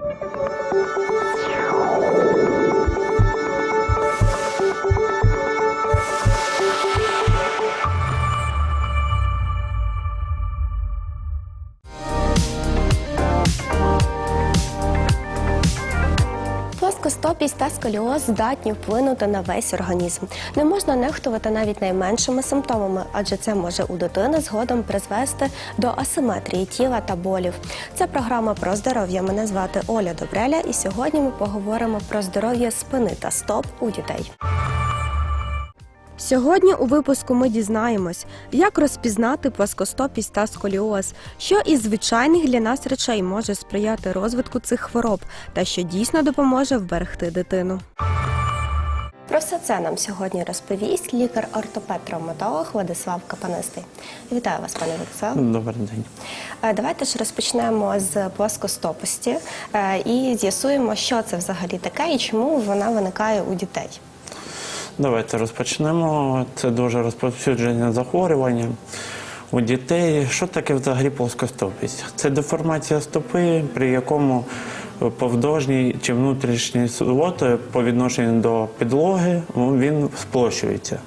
you Плоскостопість та сколіоз здатні вплинути на весь організм. Не можна нехтувати навіть найменшими симптомами, адже це може у дитини згодом призвести до асиметрії тіла та болів. Це програма про здоров'я. Мене звати Оля Добреля, і сьогодні ми поговоримо про здоров'я спини та стоп у дітей. Сьогодні у випуску ми дізнаємось, як розпізнати плоскостопість та сколіоз, що із звичайних для нас речей може сприяти розвитку цих хвороб та що дійсно допоможе вберегти дитину. Про все це нам сьогодні розповість лікар-ортопед-травматолог Владислав Капанистий. Вітаю вас, пане Владислав. Добрий день. Е, Давайте ж розпочнемо з плоскостопості е, і з'ясуємо, що це взагалі таке і чому вона виникає у дітей. Давайте розпочнемо. Це дуже розповсюджене захворювання у дітей. Що таке взагалі плоскостопість? Це деформація стопи, при якому повдовжній чи внутрішній свод по відношенню до підлоги він сплощується.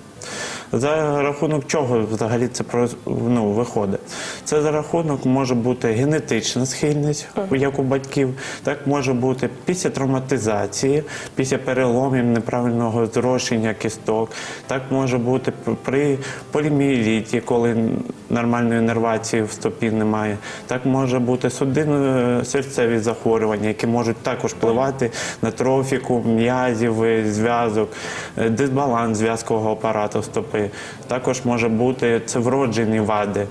За рахунок чого взагалі це ну, виходить? Це за рахунок може бути генетична схильність, як у батьків, так може бути після травматизації, після переломів неправильного зрощення кісток, так може бути при поліміеліті, коли нормальної нервації в стопі немає, так може бути судинно-серцеві захворювання, які можуть також впливати на трофіку м'язів, е, зв'язок, е, дисбаланс зв'язкового апарату стопи. Також може бути це вроджені вади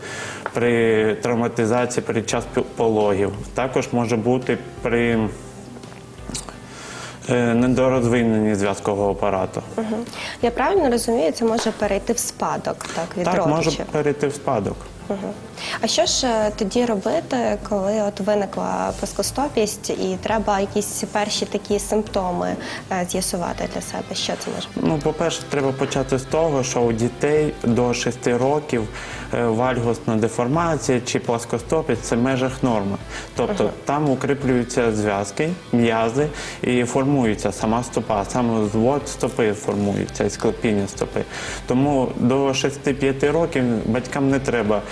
при травматизації під час пологів. Також може бути при е, недорозвиненні зв'язкового апарату. Угу. Я правильно розумію, це може перейти в спадок, так, від Так, родичів. може перейти в спадок. А що ж е, тоді робити, коли от виникла плоскостопість і треба якісь перші такі симптоми е, з'ясувати для себе? Що це може бути? Ну, по-перше, треба почати з того, що у дітей до 6 років е, вальгосна деформація чи плоскостопість це в межах норми. Тобто там укріплюються зв'язки, м'язи і формується сама стопа, саме звод стопи формується і склепіння стопи. Тому до 6-5 років батькам не треба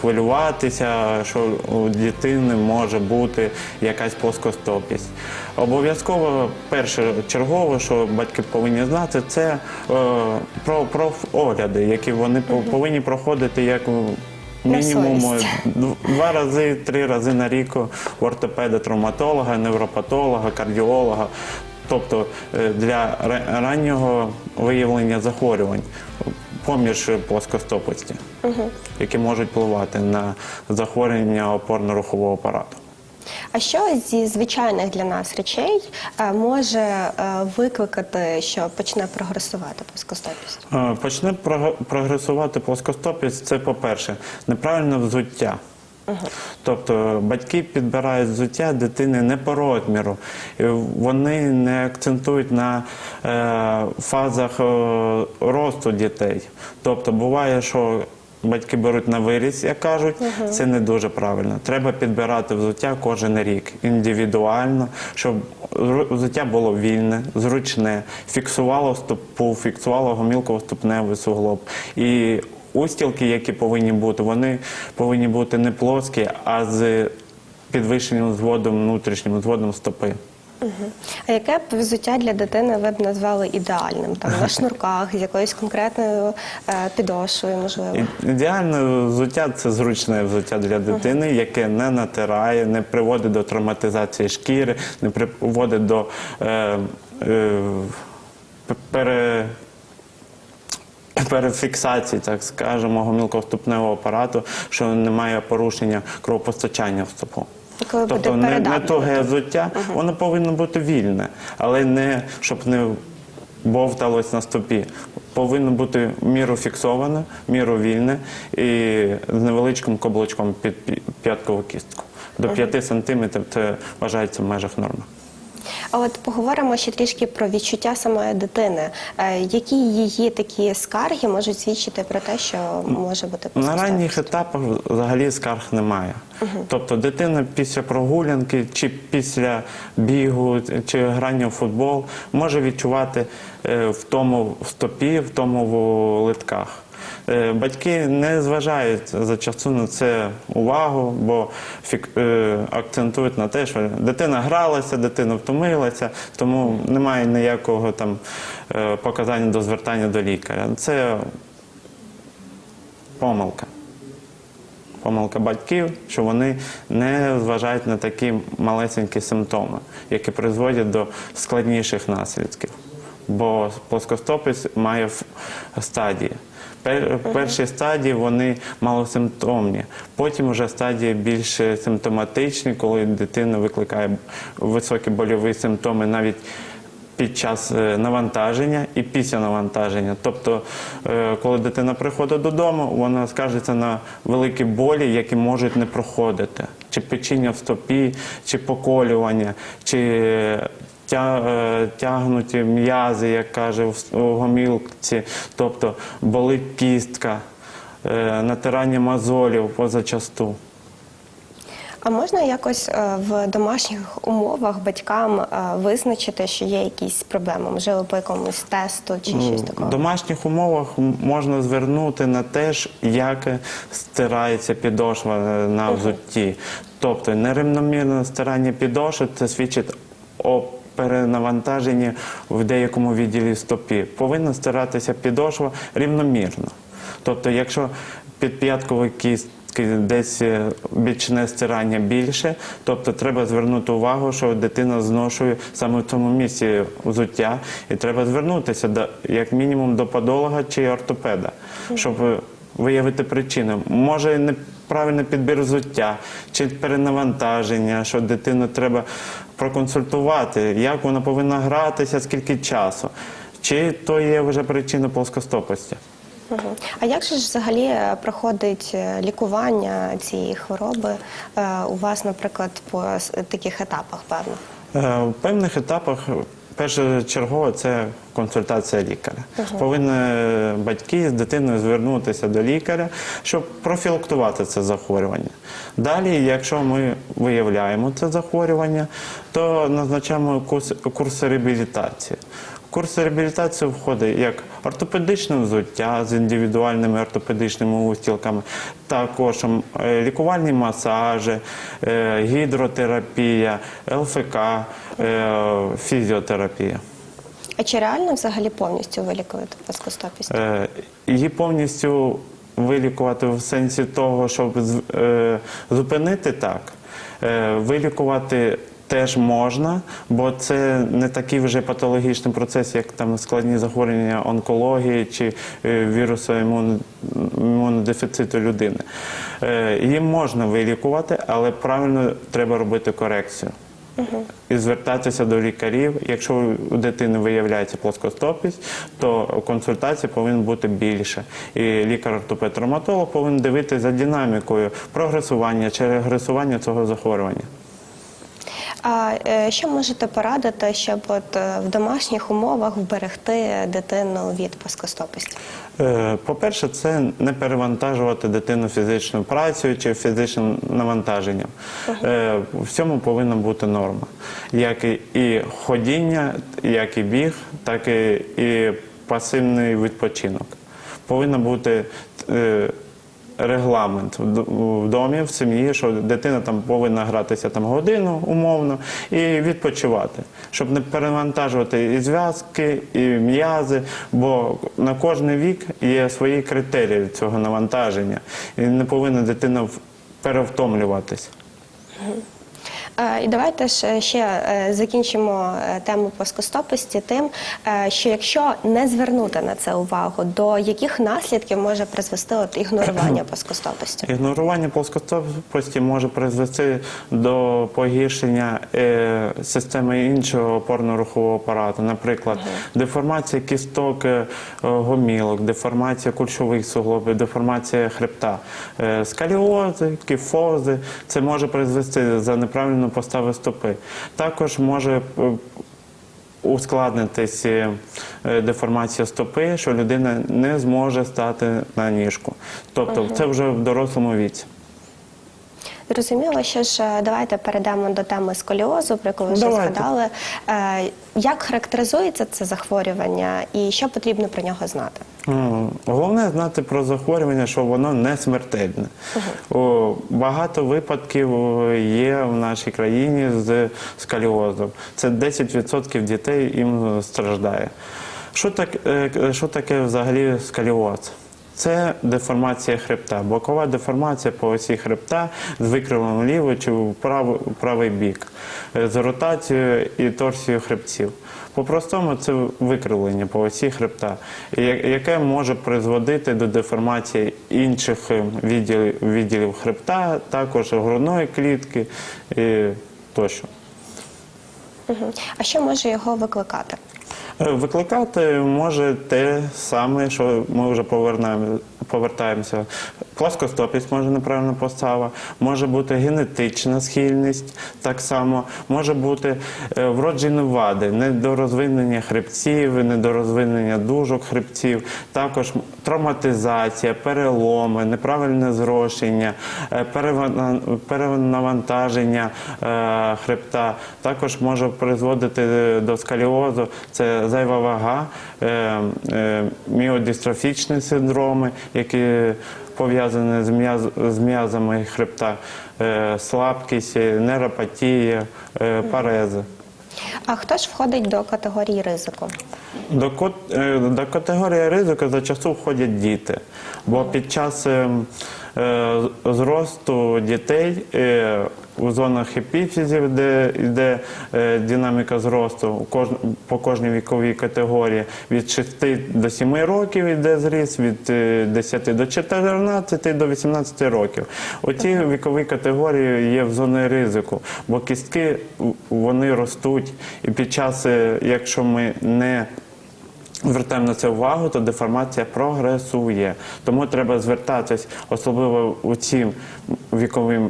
хвилюватися, що у дитини може бути якась плоскостопість. Обов'язково перше чергове, що батьки повинні знати, це е, про, про огляди, які вони повинні проходити як мінімум два рази, три рази на рік у ортопеда, травматолога, невропатолога, кардіолога. Тобто е, для раннього виявлення захворювань поміж плоскостопості, які можуть впливати на захворювання опорно-рухового апарату. А що зі звичайних для нас речей е, може е, викликати, що почне прогресувати плоскостопість? Е, Почне прог- прогресувати плоскостопість. Це, по-перше, неправильне взуття. Тобто батьки підбирають взуття дитини не по розміру. Вони не акцентують на е, фазах е, росту дітей. Тобто буває, що батьки беруть на виріс, як кажуть, це не дуже правильно. Треба підбирати взуття кожен рік індивідуально, щоб взуття було вільне, зручне, фіксувало стопу, фіксувало гомілково-ступневий суглоб. І устілки, які повинні бути, вони повинні бути не плоскі, а з підвищеним зводом, внутрішнім зводом стопи. А яке б взуття для дитини ви б назвали ідеальним? Там на шнурках, з якоюсь конкретною е, підошвою, можливо? Ідеальне взуття це зручне взуття для дитини, яке не натирає, не приводить до травматизації шкіри, не приводить до е, е, пере, перефіксації, так скажемо, гомілковступневого апарату, що немає порушення кровопостачання в стопу. Коли буде тобто не, не туге взуття, воно повинно бути вільне, але не щоб не бовталось на стопі. Повинно бути міру фіксоване, міру вільне і з невеличким каблучком під п'яткову кістку. До 5 сантиметрів це вважається в межах норми. А от поговоримо ще трішки про відчуття самої дитини. Е, Які її такі скарги можуть свідчити про те, що може бути На ранніх етапах взагалі скарг немає. Тобто дитина після прогулянки чи після бігу чи грання в футбол може відчувати е, втому в стопі, втому в литках. Е, Батьки не зважають зачасту на це увагу, бо е, акцентують на те, що дитина гралася, дитина втомилася, тому немає ніякого там е, показання до звертання до лікаря. Це помилка. Помилка батьків, що вони не зважають на такі малесенькі симптоми, які призводять до складніших наслідків. Бо плоскостопість має стадії. Пер- Перші стадії вони малосимптомні, потім вже стадії більш симптоматичні, коли дитина викликає високі больові симптоми навіть під час е, навантаження і після навантаження. Тобто, е, коли дитина приходить додому, вона скаржиться на великі болі, які можуть не проходити, чи печіння в стопі, чи поколювання, чи е, тягнуті м'язи, як каже в гомілці, тобто болить кістка, е, натирання мозолів позачасту. А можна якось е, в домашніх умовах батькам е, визначити, що є якісь проблеми, можливо, по якомусь тесту чи щось В домашніх умовах можна звернути на те, ж, як стирається підошва е, на взутті. Тобто нерівномірне стирання підошви це свідчить о перенавантаженні в деякому відділі стопі. Повинна стиратися підошва рівномірно. Тобто, якщо підп'ятковий кіст десь е, бічне стирання більше, тобто треба звернути увагу, що дитина зношує саме в тому місці взуття, і треба звернутися до як мінімум до подолога чи ортопеда, щоб е, виявити причину. Може неправильний підбір взуття чи перенавантаження, що дитину треба проконсультувати, як вона повинна гратися, скільки часу. Чи то є вже причина плоскостопості? А як же ж взагалі е, проходить е, лікування цієї хвороби е, у вас, наприклад, по таких етапах, певно? В певних етапах першочергово це консультація лікаря. Повинні е, батьки з дитиною звернутися до лікаря, щоб профілактувати це захворювання. Далі, якщо ми виявляємо це захворювання, то назначаємо курс, курс реабілітації. Курс реабілітації входить як ортопедичне взуття з індивідуальними ортопедичними устілками, також е, лікувальні масажі, е, гідротерапія, ЛФК, е, фізіотерапія. А чи реально взагалі повністю вилікувати плоскостопість? Її повністю вилікувати в сенсі того, щоб зупинити так. Вилікувати теж можна, бо це не такий вже патологічний процес, як там складні захворювання онкології чи е, вірусу імун- імунодефіциту людини. Е, Її можна вилікувати, але правильно треба робити корекцію і звертатися до лікарів. Якщо у дитини виявляється плоскостопість, то консультацій повинно бути більше. І лікар-ортопед-травматолог повинен дивитися за динамікою прогресування чи регресування цього захворювання. А е, що можете порадити, щоб от е, в домашніх умовах вберегти дитину від плоскостопості? Е, По-перше, це не перевантажувати дитину фізичною працею чи фізичним навантаженням. Е, В цьому повинна бути норма. Як і- ходіння, як і біг, так і, пасивний відпочинок. Повинна бути регламент в домі, в сім'ї, що дитина там повинна гратися там годину умовно і відпочивати, щоб не перевантажувати і зв'язки, і м'язи, бо на кожний вік є свої критерії цього навантаження, і не повинна дитина перевтомлюватись. Е, І давайте ж ще е, закінчимо е, тему плоскостопості тим, що якщо не звернути на це увагу, до яких наслідків може призвести от ігнорування плоскостопості? Ігнорування плоскостопості може призвести до погіршення системи іншого опорно-рухового апарату, наприклад, деформація кісток гомілок, деформація кульшових суглобів, деформація хребта, скаліози, кіфози. Це може призвести за неправильну постави стопи. Також може е, ускладнитись е, деформація стопи, що людина не зможе стати на ніжку. Тобто це вже в дорослому віці. Зрозуміло, що ж е, давайте перейдемо до теми сколіозу, про яку ви вже Давайте. згадали. Е, Як характеризується це захворювання і що потрібно про нього знати? М, Головне знати про захворювання, що воно не смертельне. О, Багато випадків є в нашій країні з сколіозом. Це 10% дітей їм страждає. Що, так, е, що таке взагалі сколіоз? Це деформація хребта, бокова деформація по осі хребта з викривом лівий чи в правий бік, е, з ротацією і торсією хребців. По-простому це викривлення по осі хребта, яке може призводити до деформації інших е, відділів, відділів хребта, також грудної клітки і тощо. А що може його викликати? Викликати може те саме, що ми вже повернемо, повертаємося. Пласкостопість може неправильна постава, може бути генетична схильність, так само, може бути е, вроджені вади, недорозвинення хребців, недорозвинення дужок хребців, також травматизація, переломи, неправильне зрошення, е, перенавантаження е, хребта. Також може призводити до сколіозу. Це зайва вага, міодистрофічні синдроми, які пов'язані з, м'яз, з м'язами хребта, е, слабкість, нейропатія, е, парези. А хто ж входить до категорії ризику? До, е, до категорії ризику зачасту входять діти, бо під час е, е, зросту дітей е, у зонах епіфізів, де йде е, динаміка зросту по кожній віковій категорії, від 6 до 7 років йде зріст, від е, 10 до 14 до 18 років. У цій віковій категорії є в зоні ризику, бо кістки вони ростуть, і під час, е, якщо ми не звертаємо на це увагу, то деформація прогресує. Тому треба звертатись, особливо у ці вікові е,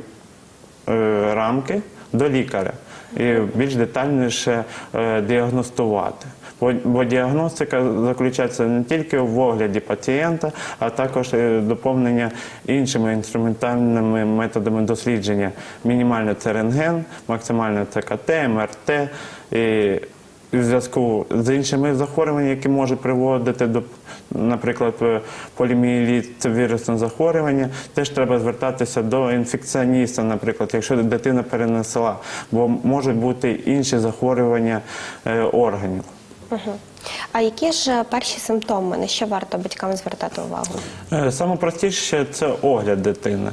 рамки, до лікаря і більш детальніше е, діагностувати. Бо, бо діагностика заключається не тільки в огляді пацієнта, а також е, доповнення іншими інструментальними методами дослідження. Мінімально це рентген, максимально це КТ, МРТ. І в зв'язку з іншими захворюваннями, які можуть приводити до, наприклад, е, поліміеліт, це вірусне захворювання, теж треба звертатися до інфекціоніста, наприклад, якщо дитина перенесла, бо можуть бути інші захворювання е, органів. А які ж перші симптоми, на що варто батькам звертати увагу? Е, Саме простіше це огляд дитини.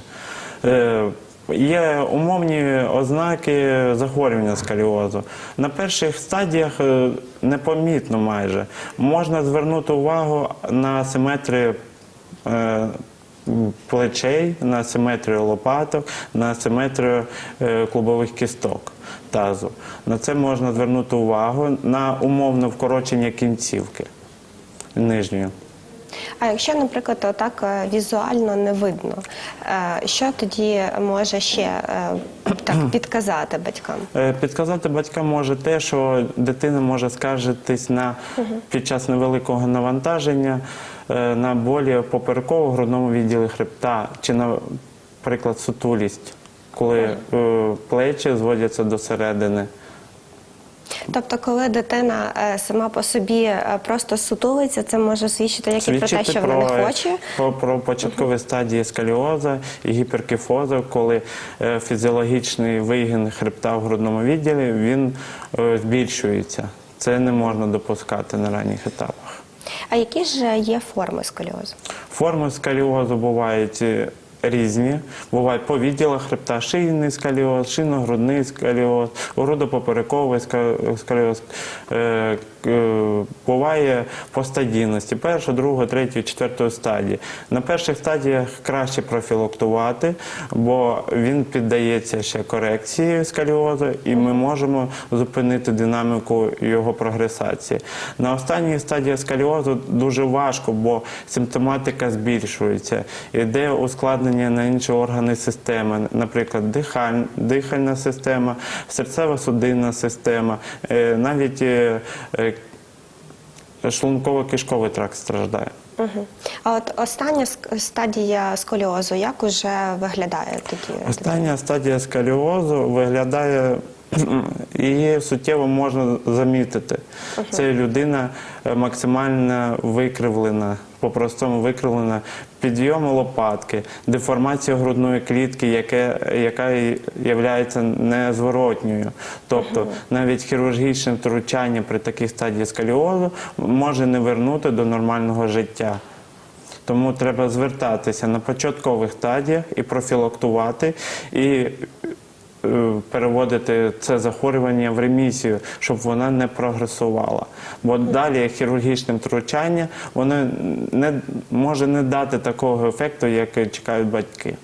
Є умовні ознаки захворювання сколіозу. На перших стадіях е, непомітно майже. Можна звернути увагу на симетрію е, плечей, на симетрію лопаток, на симетрію е, клубових кісток тазу. На це можна звернути увагу на умовне вкорочення кінцівки нижньої. А якщо, наприклад, отак е, візуально не видно, е, що тоді може ще е, так підказати батькам? Підказати батькам може те, що дитина може скаржитись на під час невеликого навантаження на болі попереково грудному відділі хребта чи, наприклад, сутулість, коли плечі зводяться до середини. Тобто, коли дитина е, сама по собі е, просто сутулиться, це може свідчити як і про те, Свідчити що вона не хоче. про, про початкові стадії сколіоза і гіперкіфозу, коли е, фізіологічний вигін хребта в грудному відділі він збільшується. Це не можна допускати на ранніх етапах. А які ж є форми сколіозу? Форми сколіозу бувають різні. Бувають по відділах хребта шийний сколіоз, шиногрудний сколіоз, грудопоперековий уродопоперековий сколіоз, е, е, буває по стадійності перша, друга, третя, четвертої стадії. На перших стадіях краще профілактувати, бо він піддається ще корекції сколіозу, і ми можемо зупинити динаміку його прогресації. На останній стадії сколіозу дуже важко, бо симптоматика збільшується. Іде ускладнення на інші органи системи, наприклад, дихаль- дихальна система, серцево-судинна система, е, навіть е, е, шлунково-кишковий тракт страждає. Угу. А от остання стадія сколіозу, як уже виглядає такі? Остання стадія сколіозу виглядає. Її суттєво можна замітити. Це людина е, максимально викривлена, по-простому викривлена, підйом лопатки, деформація грудної клітки, яке, яка є незворотньою. Тобто навіть хірургічне втручання при такій стадії сколіозу може не вернути до нормального життя. Тому треба звертатися на початкових стадіях і профілактувати, і переводити це захворювання в ремісію, щоб вона не прогресувала. Бо далі хірургічне втручання воно не може не дати такого ефекту, як чекають батьки.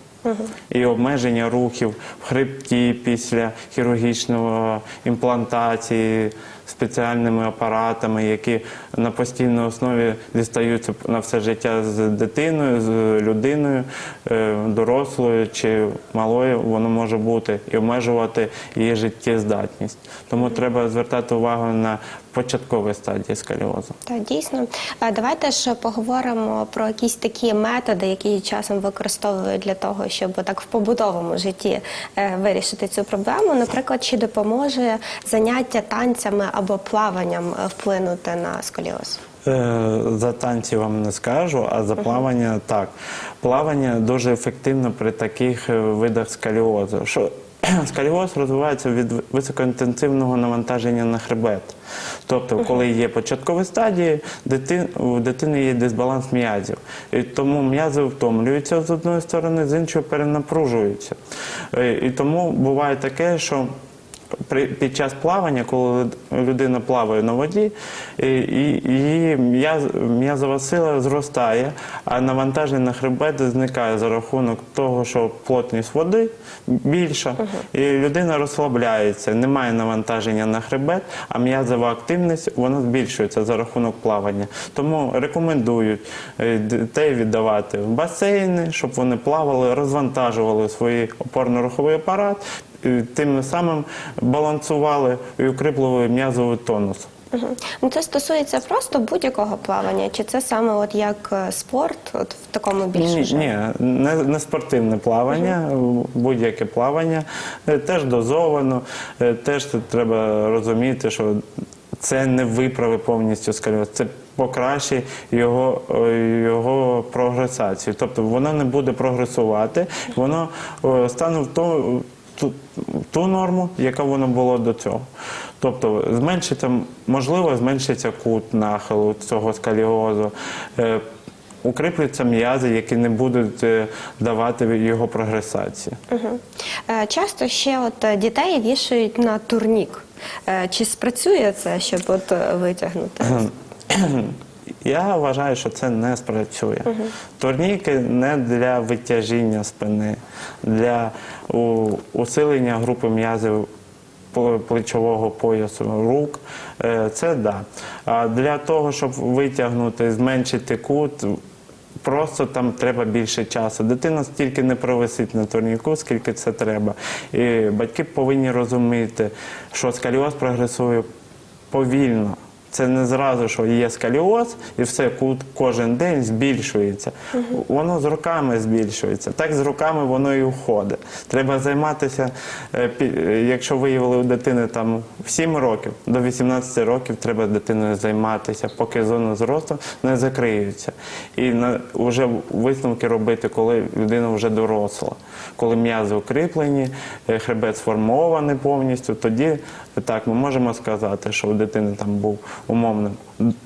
І обмеження рухів в хребті після хірургічної імплантації спеціальними апаратами, які на постійній основі дістаються на все життя з дитиною, з людиною, е, дорослою чи малою, воно може бути і обмежувати її життєздатність. Тому треба звертати увагу на початкові стадії сколіозу. Так, дійсно. Давайте ж поговоримо про якісь такі методи, які часом використовують для того, щоб так в побутовому житті е, вирішити цю проблему. Наприклад, чи допоможе заняття танцями або плаванням е, вплинути на сколіоз? Е, За танці вам не скажу, а за плавання так. Плавання дуже ефективно при таких е, видах скаліозу. Що скаліоз розвивається від високоінтенсивного навантаження на хребет. Тобто, коли є початкові стадії, дитин, у дитини є дисбаланс м'язів. І тому м'язи втомлюються з одної сторони, з іншої перенапружуються. І тому буває таке, що при, під час плавання, коли людина плаває на воді, і, і, м'язова сила зростає, а навантаження на хребет зникає за рахунок того, що плотність води більша, і людина розслабляється, немає навантаження на хребет, а м'язова активність вона збільшується за рахунок плавання. Тому рекомендують е, дітей віддавати в басейни, щоб вони плавали, розвантажували свій опорно-руховий апарат тим самим балансували і укріплювали м'язовий тонус. Угу. Ну це стосується просто будь-якого плавання, чи це саме от як е, спорт, от в такому більш Ні, ні, не, не спортивне плавання, будь-яке плавання е, теж дозовано, е, теж треба розуміти, що це не виправи повністю сколіоз, це покращить його, його прогресацію. Тобто воно не буде прогресувати, воно стане в ту, ту, ту норму, яка воно було до цього. Тобто зменшиться, можливо, зменшиться кут нахилу цього скаліозу. е, Укріпляться м'язи, які не будуть е, давати його прогресації. Угу. Е, часто ще от е, дітей вішають на турнік. Е, Чи спрацює це, щоб от е, витягнути? Я вважаю, що це не спрацює. Турніки не для витяжіння спини, для усилення групи м'язів плечового поясу рук. Е, Це да. А для того, щоб витягнути, зменшити кут. Просто там треба більше часу. Дитина стільки не провисить на турніку, скільки це треба. І батьки повинні розуміти, що скаліоз прогресує повільно. Це не зразу, що є скаліоз, і все кут кожен день збільшується. Воно з роками збільшується. Так з роками воно і уходить. Треба займатися, е, якщо виявили у дитини там в 7 років, до 18 років треба дитиною займатися, поки зона зросту не закриється. І на, вже висновки робити, коли людина вже доросла, коли м'язи укріплені, е, хребет сформований повністю, тоді Так, ми можемо сказати, що у дитини там був умовно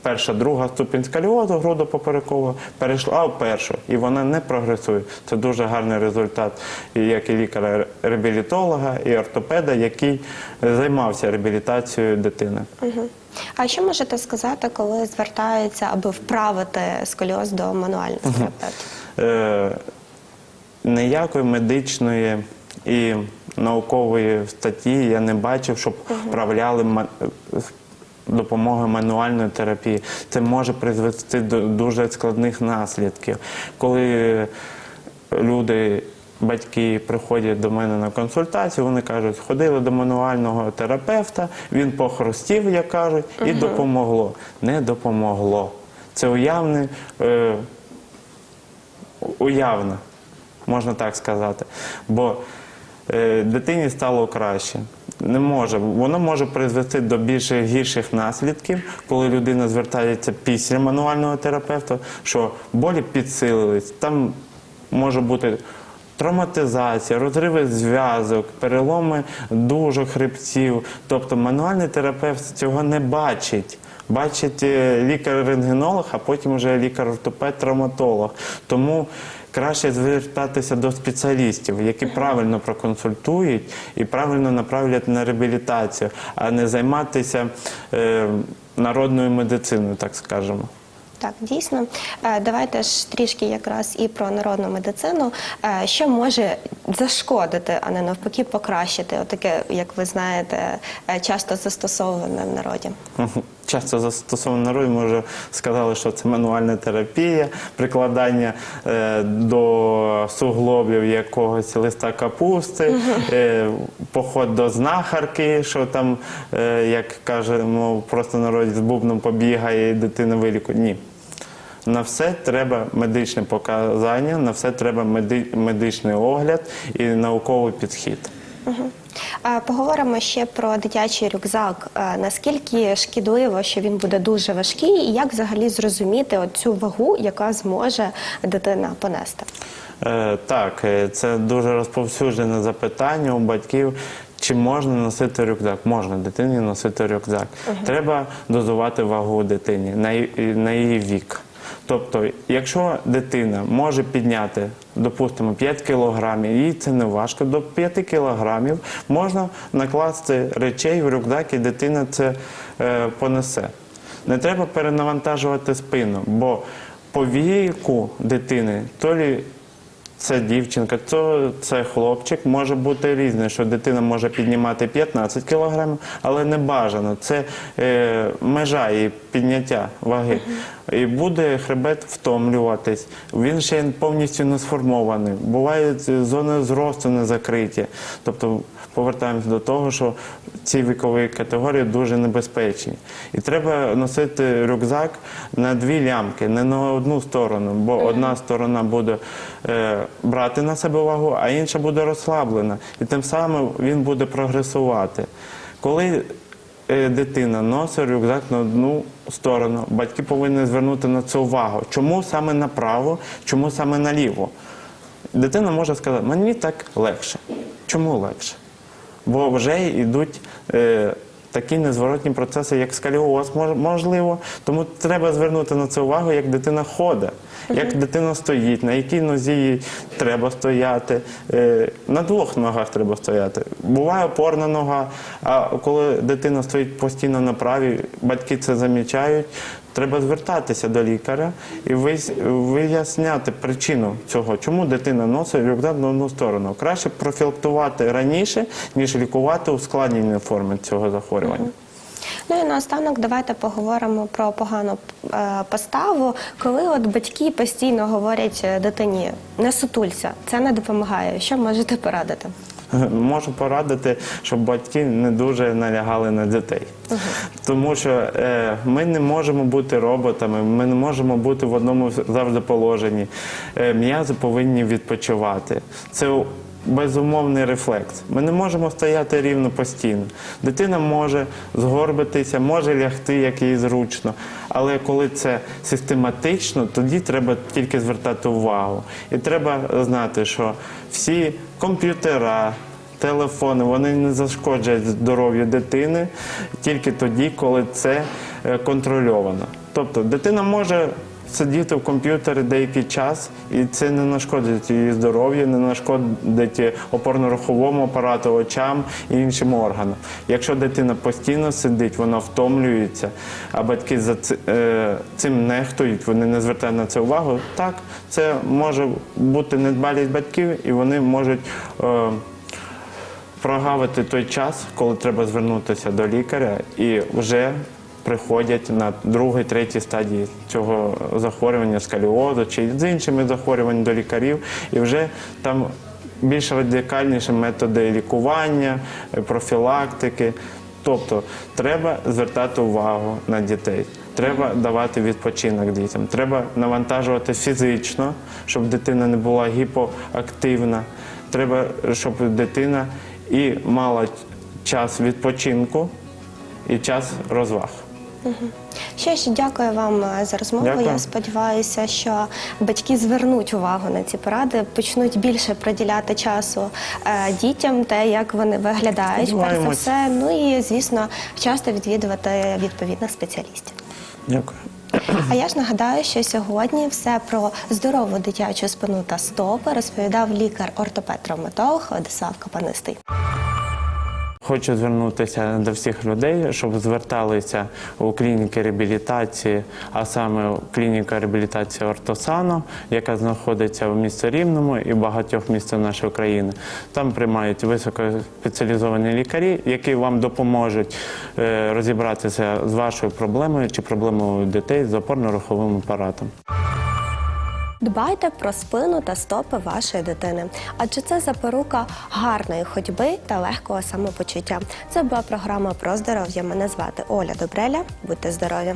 перша, друга ступінь сколіозу грудопоперекова, перейшла в першу, і вона не прогресує. Це дуже гарний результат, як і лікаря-реабілітолога, і ортопеда, який займався реабілітацією дитини. А що можете сказати, коли звертаються, аби вправити сколіоз до мануальних терапевтів? Е, ніякої медичної і наукової статті я не бачив, щоб вправляли допомогою мануальної терапії. Це може призвести до дуже складних наслідків. Коли люди. Батьки приходять до мене на консультацію, вони кажуть, ходили до мануального терапевта, він похрустів, як кажуть, і допомогло. Не допомогло. Це уявне, е, уявно, можна так сказати. Бо е, дитині стало краще. Не може. Воно може призвести до більш гірших наслідків, коли людина звертається після мануального терапевта, що болі підсилились. Там може бути травматизація, розриви зв'язок, переломи дужок, хребців. Тобто мануальний терапевт цього не бачить. Бачить е, лікар-рентгенолог, а потім вже лікар-ортопед-травматолог. Тому краще звертатися до спеціалістів, які правильно проконсультують і правильно направлять на реабілітацію, а не займатися е, народною медициною, так скажемо. Так, дійсно. Е, Давайте ж трішки якраз і про народну медицину. Е, Що може зашкодити, а не навпаки покращити? Отаке, як ви знаєте, е, часто застосоване в народі. Часто застосовано народі, ми вже сказали, що це мануальна терапія, прикладання е, до суглобів якогось листа капусти, е, поход до знахарки, що там, е, як кажемо, просто народі з бубном побігає і дитина вилікує. Ні. На все треба медичне показання, на все треба меди- медичний огляд і науковий підхід. Поговоримо ще про дитячий рюкзак. Наскільки шкідливо, що він буде дуже важкий, і як взагалі зрозуміти цю вагу, яка зможе дитина понести? Е, Так, е, це дуже розповсюджене запитання у батьків. Чи можна носити рюкзак? Можна дитині носити рюкзак. Треба дозувати вагу дитині на її вік. Тобто, якщо дитина може підняти, допустимо, 5 кілограмів, їй це не важко, до 5 кілограмів можна накласти речей в рюкзак, і дитина це е, понесе. Не треба перенавантажувати спину, бо по віку дитини то лі це дівчинка, то це хлопчик може бути різне, що дитина може піднімати 15 кілограмів, але не бажано. Це е, межа її підняття ваги. І буде хребет втомлюватись. Він ще повністю не сформований. Бувають е, зони зросту не закриті. Тобто повертаємося до того, що ці вікові категорії дуже небезпечні. І треба носити рюкзак на дві лямки, не на одну сторону, бо одна сторона буде е, брати на себе вагу, а інша буде розслаблена. І тим самим він буде прогресувати. Коли е, дитина носить рюкзак на одну сторону, батьки повинні звернути на це увагу. Чому саме направо, чому саме наліво? Дитина може сказати, мені так легше. Чому легше? Бо вже йдуть е, такі незворотні процеси, як скаліоз, мож- можливо. Тому треба звернути на це увагу, як дитина ходить, як дитина стоїть, на якій нозі їй треба стояти. Е, на двох ногах треба стояти. Буває опорна нога, а коли дитина стоїть постійно на правій, батьки це замічають. Треба звертатися до лікаря і виясняти причину цього, чому дитина носить рюкзак на одну сторону. Краще профілактувати раніше, ніж лікувати ускладнені форми цього захворювання. Ну і наостанок давайте поговоримо про погану е, поставу, коли от батьки постійно говорять е, дитині не сутулься, це не допомагає. Що можете порадити? Можу порадити, щоб батьки не дуже налягали на дітей. Тому що е, ми не можемо бути роботами, ми не можемо бути в одному завжди положенні. Е, м'язи повинні відпочивати. Це безумовний рефлекс. Ми не можемо стояти рівно постійно. Дитина може згорбитися, може лягти, як їй зручно. Але коли це систематично, тоді треба тільки звертати увагу. І треба знати, що всі комп'ютера, телефони, вони не зашкоджують здоров'ю дитини тільки тоді, коли це е, контрольовано. Тобто дитина може сидіти в комп'ютері деякий час, і це не нашкодить її здоров'ю, не нашкодить опорно-руховому апарату, очам і іншим органам. Якщо дитина постійно сидить, вона втомлюється, а батьки за е, цим нехтують, вони не звертають на це увагу. Так, це може бути недбалість батьків, і вони можуть. Е, прогавити той час, коли треба звернутися до лікаря, і вже приходять на другій, третій стадії цього захворювання, скаліозу чи з іншими захворюваннями до лікарів, і вже там більш радикальніші методи лікування, е, профілактики. Тобто треба звертати увагу на дітей. Треба давати відпочинок дітям. Треба навантажувати фізично, щоб дитина не була гіпоактивна. Треба, щоб дитина і мала час відпочинку і час розваг. Що ж, дякую вам е, за розмову. Дякую. Я сподіваюся, що батьки звернуть увагу на ці поради, почнуть більше приділяти часу е, дітям, те, як вони виглядають, перш за все. Ну і звісно, часто відвідувати відповідних спеціалістів. Дякую. А я ж нагадаю, що сьогодні все про здорову дитячу спину та стопи розповідав лікар-ортопед-травматолог Владислав Капанистий. Хочу звернутися до всіх людей, щоб зверталися у клініки реабілітації, а саме клініка реабілітації Ортосано, яка знаходиться в місті Рівному і багатьох містах нашої країни. Там приймають високоспеціалізовані лікарі, які вам допоможуть е, розібратися з вашою проблемою чи проблемою дітей з опорно-руховим апаратом. Дбайте про спину та стопи вашої дитини, адже це запорука гарної ходьби та легкого самопочуття. Це була програма про здоров'я. Мене звати Оля Добреля. Будьте здорові!